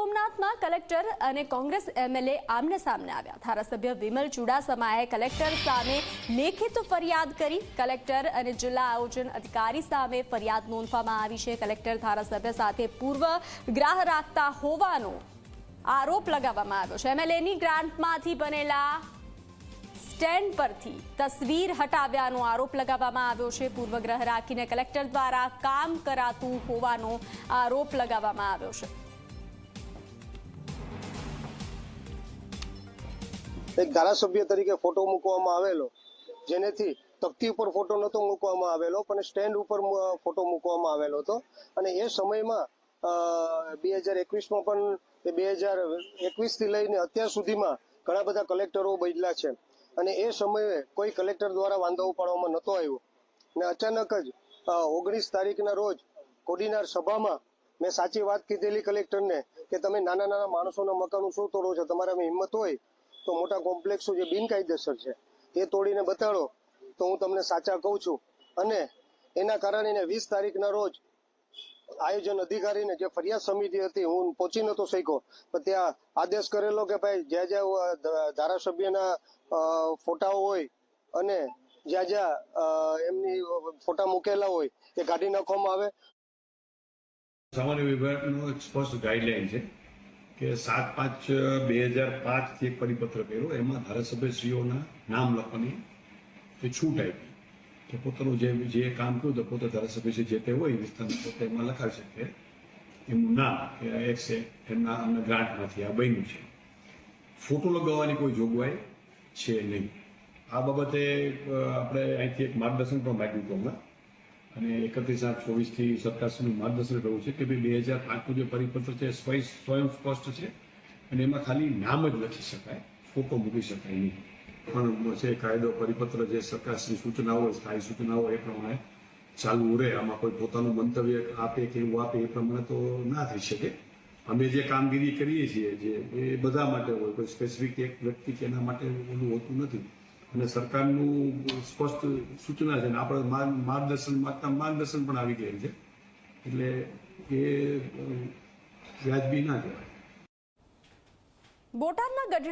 સોમનાથમાં કલેક્ટર અને કોંગ્રેસ એમએલએ આમને સામને આવ્યા. ધારાસભ્ય વિમલ ચુડાસમાએ કલેક્ટર સામે લેખિત ફરિયાદ કરી. કલેક્ટર અને જિલ્લા આયોજન અધિકારી સામે ફરિયાદ નોંધવામાં આવી છે. કલેક્ટર ધારાસભ્ય સાથે પૂર્વ ગ્રાહ રાખતા હોવાનો આરોપ લગાવવામાં આવ્યો છે. એમએલએની ગ્રાન્ટમાંથી બનેલા સ્ટેન્ડ પરથી તસવીર હટાવ્યાનો આરોપ લગાવવામાં આવ્યો છે. પૂર્વગ્રહ રાખીને કલેક્ટર દ્વારા કામ કરાતું હોવાનો આરોપ લગાવવામાં આવ્યો છે. એક ધારાસભ્ય તરીકે ફોટો મૂકવામાં આવેલો. જેનેથી તકતી ઉપર ફોટો નહોતો મૂકવામાં આવેલો, પણ સ્ટેન્ડ ઉપર ફોટો મૂકવામાં આવેલો હતો. અને એ સમયમાં બે હજાર એકવીસમાં પણ બે હજાર એકવીસથી લઈને અત્યાર સુધીમાં ઘણા બધા કલેક્ટરો બદલા છે. અને એ સમયે કોઈ કલેક્ટર દ્વારા વાંધો ઉપાડવામાં નતો આવ્યો. ને અચાનક જ ઓગણીસ તારીખના રોજ કોડીનાર સભામાં મેં સાચી વાત કીધેલી કલેક્ટરને કે તમે નાના નાના માણસોના મકાનો શું તોડો છો, તમારામાં હિંમત હોય તો મોટા કોમ્પ્લેક્સો જે બિનકાયદેસર છે, એ તોડીને બતાડો, તો હું તમને સાચા કહું છું. અને એના કારણે વીસ તારીખના રોજ આયોજન અધિકારીને જે ફરિયાદ સમિતિ હતી, હું પહોંચી નતો શક્યો. પણ ત્યાં આદેશ કરેલો કે ભાઈ, જ્યાં જ્યાં ધારાસભ્યના ફોટાઓ હોય અને જ્યાં જ્યાં એમની ફોટા મૂકેલા હોય, એ કાઢી નાખવામાં આવે. સામાન્ય વિભાગનું એક સ્પષ્ટ ગાઈડલાઈન છે. કે સાત પાંચ બે હજાર પાંચથી એક પરિપત્ર કર્યો. એમાં ધારાસભ્યશ્રીઓના નામ લખવાની એ છૂટ આપી. કે પોતાનું જે જે કામ કર્યું તો પોતે ધારાસભ્ય જે તે હોય વિસ્તારમાં પોતે એમાં લખાવી શકે. એમનું નામ કે એક છે, એમના અમને ગ્રાન્ટમાંથી આ બન્યું છે. ફોટો લગાવવાની કોઈ જોગવાઈ છે નહીં. આ બાબતે આપણે અહીંથી એક માર્ગદર્શન પણ માંગ્યું હતું હમણાં. અને એકત્રીસ આઠ ચોવીસથી સરકારશ્રીનું માર્ગદર્શન રહ્યું છે કે ભાઈ બે હજાર પાંચનું જે પરિપત્ર છે સ્વયં સ્વયં સ્પષ્ટ છે અને એમાં ખાલી નામ જ લખી શકાય, ફોટો મૂકી શકાય નહીં. પણ છે કાયદો, પરિપત્ર જે સરકારશ્રી સૂચનાઓ, સ્થાયી સૂચનાઓ એ પ્રમાણે ચાલુ રહે, આમાં કોઈ પોતાનું મંતવ્ય આપે કે એવું આપે એ પ્રમાણે તો ના થઈ શકે. અમે જે કામગીરી કરીએ છીએ જે એ બધા માટે હોય, કોઈ સ્પેસિફિક એક વ્યક્તિ કે એના માટે ઓલું હોતું નથી. અને સરકારનું સ્પષ્ટ સૂચના છે અને આપણે માર્ગદર્શન માગતા માર્ગદર્શન પણ આવી ગયેલ છે. એટલે એ વ્યાજબી ના કહેવાય. બોટાદના ગઢ